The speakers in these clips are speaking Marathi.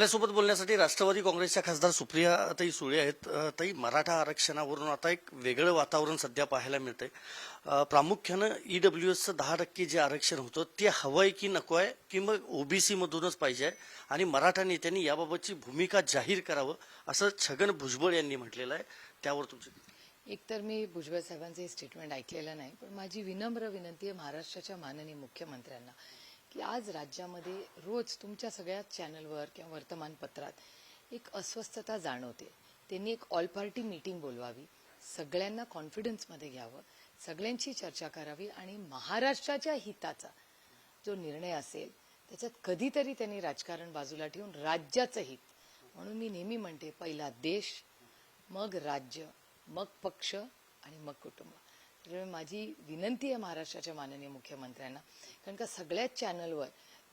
आपल्यासोबत बोलण्यासाठी राष्ट्रवादी काँग्रेसच्या खासदार सुप्रिया ताई सुळे आहेत. ताई मराठा आरक्षणावरून आता एक वेगळं वातावरण सध्या पाहायला मिळतंय. प्रामुख्यानं ईडब्ल्यू एसचं दहा टक्के जे आरक्षण होतं ते हवं आहे की नको आहे की मग ओबीसी मधूनच पाहिजे आहे? आणि मराठा नेत्यांनी याबाबतची भूमिका जाहीर करावं असं छगन भुजबळ यांनी म्हटलेलं आहे. त्यावर तुमचे एकतर मी भुजबळ साहेबांचं हे स्टेटमेंट ऐकलेलं नाही पण माझी विनम्र विनंती आहे महाराष्ट्राच्या माननीय मुख्यमंत्र्यांना. की आज राज्यामध्ये रोज तुमच्या सगळ्या चॅनलवर किंवा वर्तमानपत्रात एक अस्वस्थता जाणवते. त्यांनी एक ऑल पार्टी मीटिंग बोलवावी सगळ्यांना कॉन्फिडन्समध्ये घ्यावं सगळ्यांची चर्चा करावी आणि महाराष्ट्राच्या हिताचा जो निर्णय असेल त्याच्यात कधीतरी त्यांनी राजकारण बाजूला ठेवून राज्याचं हित. म्हणून मी नेहमी म्हणते पहिला देश मग राज्य मग पक्ष आणि मग कुटुंब. त्यामुळे माझी विनंती आहे महाराष्ट्राच्या माननीय मुख्यमंत्र्यांना. कारण का सगळ्याच चॅनलवर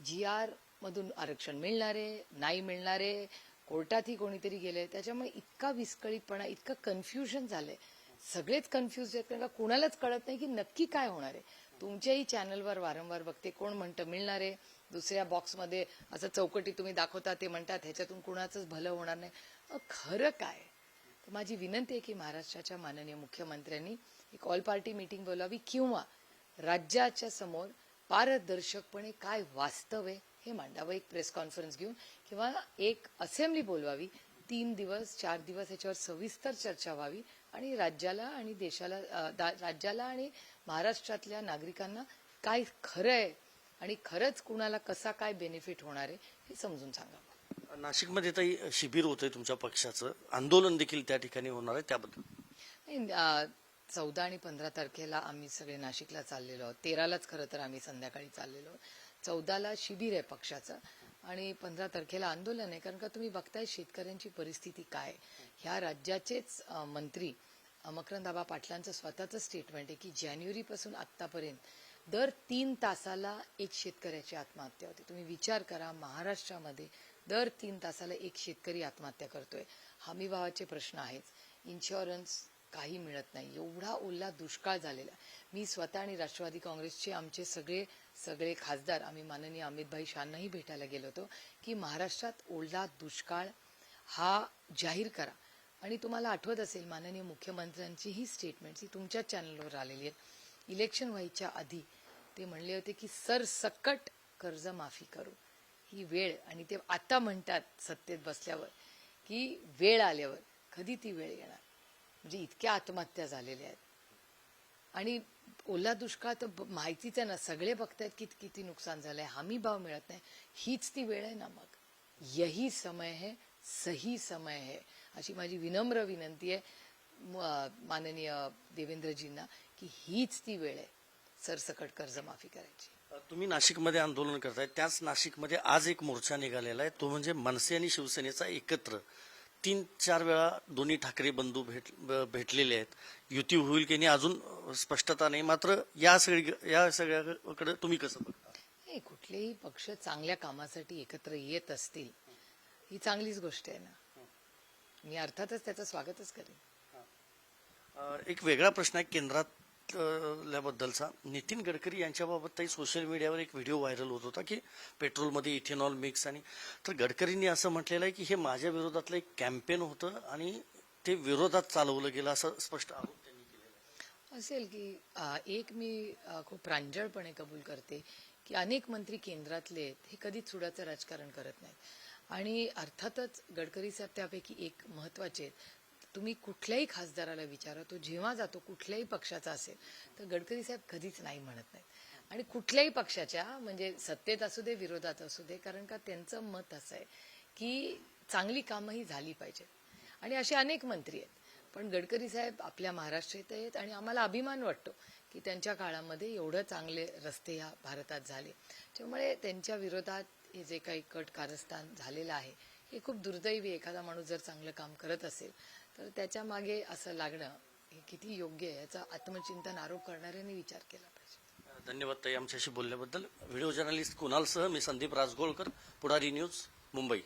जी आर मधून आरक्षण मिळणारे नाही मिळणारे कोर्टातही कोणीतरी गेले त्याच्यामुळे इतका विस्कळीतपणा इतकं कन्फ्युजन झालंय. सगळेच कन्फ्युज आहेत कारण का कुणालाच कळत नाही की नक्की काय होणार आहे. तुमच्याही चॅनलवर वारंवार बघते कोण म्हणतं मिळणार आहे दुसऱ्या बॉक्समध्ये असं चौकटी तुम्ही दाखवता ते म्हणतात ह्याच्यातून कुणाचंच भलं होणार नाही. खरं काय? तर माझी विनंती आहे की महाराष्ट्राच्या माननीय मुख्यमंत्र्यांनी एक ऑल पार्टी मीटिंग बोलावी किंवा राज्याच्या समोर पारदर्शकपणे काय वास्तव आहे हे मांडावं. एक प्रेस कॉन्फरन्स घेऊन किंवा एक असेंब्ली बोलवावी. तीन दिवस चार दिवस याच्यावर सविस्तर चर्चा व्हावी आणि राज्याला आणि देशाला राज्याला आणि महाराष्ट्रातल्या नागरिकांना काय खरं आहे आणि खरंच कुणाला कसा काय बेनिफिट होणार आहे हे समजून सांगावं. नाशिकमध्ये ताई शिबिर होतंय तुमच्या पक्षाचं. आंदोलन देखील त्या ठिकाणी होणार आहे त्याबद्दल. चौदा आणि पंधरा तारखेला आम्ही सगळे नाशिकला चाललेलो आहोत. तेरालाच खरं तर आम्ही संध्याकाळी चाललेलो आहोत. चौदाला शिबिर आहे पक्षाचं आणि पंधरा तारखेला आंदोलन आहे. कारण का तुम्ही बघताय शेतकऱ्यांची परिस्थिती काय ह्या राज्याचेच मंत्री मकरंदाबा पाटलांचं स्वतःचं स्टेटमेंट आहे की जानेवारीपासून आत्तापर्यंत दर तीन तासाला एक शेतकऱ्याची आत्महत्या होते. तुम्ही विचार करा महाराष्ट्रामध्ये दर तीन तासाला एक शेतकरी आत्महत्या करतोय. हमीभावाचे प्रश्न आहेत. इन्शुरन्स काही मिळत नाही. एवढा ओला दुष्काळ झालेला मी स्वतः आणि राष्ट्रवादी काँग्रेसचे आमचे सगळे सगळे खासदार आम्ही माननीय अमितभाई शहांनाही भेटायला गेलो होतो की महाराष्ट्रात ओला दुष्काळ हा जाहीर करा. आणि तुम्हाला आठवत असेल माननीय मुख्यमंत्र्यांची ही स्टेटमेंट ही तुमच्याच चॅनलवर आलेली आहे. इलेक्शन व्हायच्या आधी ते म्हणले होते की सरसकट कर्जमाफी करू. ही वेळ आणि ते आता म्हणतात सत्तेत बसल्यावर की वेळ आल्यावर कधी ती वेळ येणार? म्हणजे इतक्या आत्महत्या झालेल्या आहेत. आणि ओला दुष्काळ तर माहितीच आहे ना सगळे बघतायत की किती नुकसान झालंय हमी भाव मिळत नाही. हीच ती वेळ आहे ना मग. यही समय है सही समय है. अशी माझी विनम्र विनंती आहे माननीय देवेंद्रजींना की हीच ती वेळ आहे सरसकट कर्जमाफी करायची. तुम्ही नाशिकमध्ये आंदोलन करताय त्याच नाशिकमध्ये आज एक मोर्चा निघालेला आहे तो म्हणजे मनसे आणि शिवसेनेचा एकत्र. तीन चार वेळा दोन्ही ठाकरे बंधू भेट भेटलेले आहेत. युती होईल की नाही अजून स्पष्टता नाही. मात्र या सगळी या सगळ्याकडे तुम्ही कसं बघता? नाही कुठलेही पक्ष चांगल्या कामासाठी एकत्र येत असतील ही चांगलीच गोष्ट आहे ना. मी अर्थातच त्याचं स्वागतच करेन. एक वेगळा प्रश्न आहे. ल्याबद्दलचा. नितीन गडकरी यांच्याबाबत काही सोशल मीडियावर एक व्हिडिओ व्हायरल होत होता की पेट्रोलमध्ये इथेनॉल मिक्स आणि तर गडकरींनी असं म्हटलेलं आहे की हे माझ्या विरोधातलं एक कॅम्पेन होतं आणि ते विरोधात चालवलं गेलं असं स्पष्ट आरोप त्यांनी केलेला असेल की एक मी खूप प्रांजळपणे कबूल करते की अनेक मंत्री केंद्रातले आहेत हे कधीच चुडाचं राजकारण करत नाहीत. आणि अर्थातच गडकरी साहेब त्यापैकी एक महत्त्वाचे आहेत. तुम्ही कुठल्याही खासदाराला विचारा तो जेव्हा जातो कुठल्याही पक्षाचा असेल तर गडकरी साहेब कधीच नाही म्हणत नाहीत. आणि कुठल्याही पक्षाच्या म्हणजे सत्तेत असू दे विरोधात असू दे कारण का त्यांचं मत असं आहे की चांगली कामंही झाली पाहिजेत. आणि असे अनेक मंत्री आहेत. पण गडकरी साहेब आपल्या महाराष्ट्रात आहेत आणि आम्हाला अभिमान वाटतो की त्यांच्या काळामध्ये एवढं चांगले रस्ते ह्या भारतात झाले. त्यामुळे त्यांच्या विरोधात हे जे काही कट कारस्थान झालेलं आहे हे खूप दुर्दैवी एखादा माणूस जर चांगलं काम करत असेल तर त्याच्यामागे असं लागणं हे किती योग्य आहे याचा आत्मचिंतन आरोप करणाऱ्यांनी विचार केला पाहिजे. धन्यवाद ताई आमच्याशी बोलल्याबद्दल. व्हिडिओ जर्नलिस्ट कुणालसह मी संदीप राजगोळकर पुढारी न्यूज मुंबई.